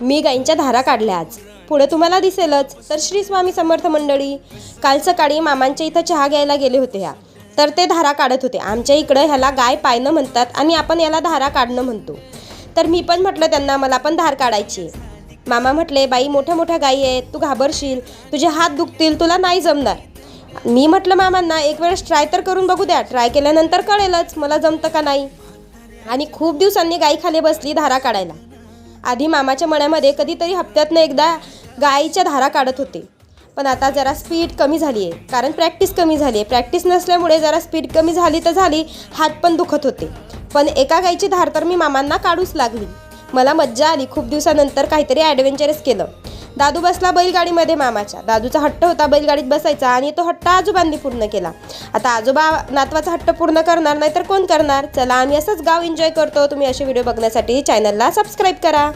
मी गाईंच्या धारा काढल्या आज. पुढे तुम्हाला दिसेलच. तर श्री स्वामी समर्थ मंडळी काल सकाळी मामांच्या इथं चहा घ्यायला गेले होते ह्या तर ते धारा काढत होते. आमच्या इकडं ह्याला गाय पायनं म्हणतात आणि आपण याला धारा काढणं म्हणतो. तर मी पण म्हटलं त्यांना मला पण धार काढायची आहे. मामा म्हटले बाई मोठ्या मोठ्या गायी आहेत. तू घाबरशील. तुझे हात दुखतील. तुला नाही जमणार. मी म्हटलं मामांना एक वेळेस ट्राय तर करून बघू द्या. ट्राय केल्यानंतर कळेलच. मला जमतं का नाही? आणि खूप दिवसांनी गाई खाली बसली धारा काढायला. आधी मामाच्या मण्यामध्ये कधीतरी हप्त्यातनं एकदा गाईच्या धारा काढत होते. पण आता जरा स्पीड कमी झाली आहे कारण प्रॅक्टिस कमी झाली आहे प्रॅक्टिस नसल्यामुळे जरा स्पीड कमी झाली तर झाली हात पण दुखत होते. पण एका गायीची धार तर मी मामांना काढूच लागली. मला मज्जा आली. खूप दिवसानंतर काहीतरी ॲडव्हेंचरस केलं. दादू बसला बैलगाडीमध्ये मामाच्या. दादूचा हट्ट होता बैलगाडीत बसायचा आणि तो हट्ट आजोबांनी पूर्ण केला. आता आजोबा नातवाचा हट्ट पूर्ण करणार नाही तर कोण करणार? चला आम्ही असंच गाव एन्जॉय करतो. तुम्ही असे व्हिडिओ बघण्यासाठी चॅनलला सबस्क्राईब करा.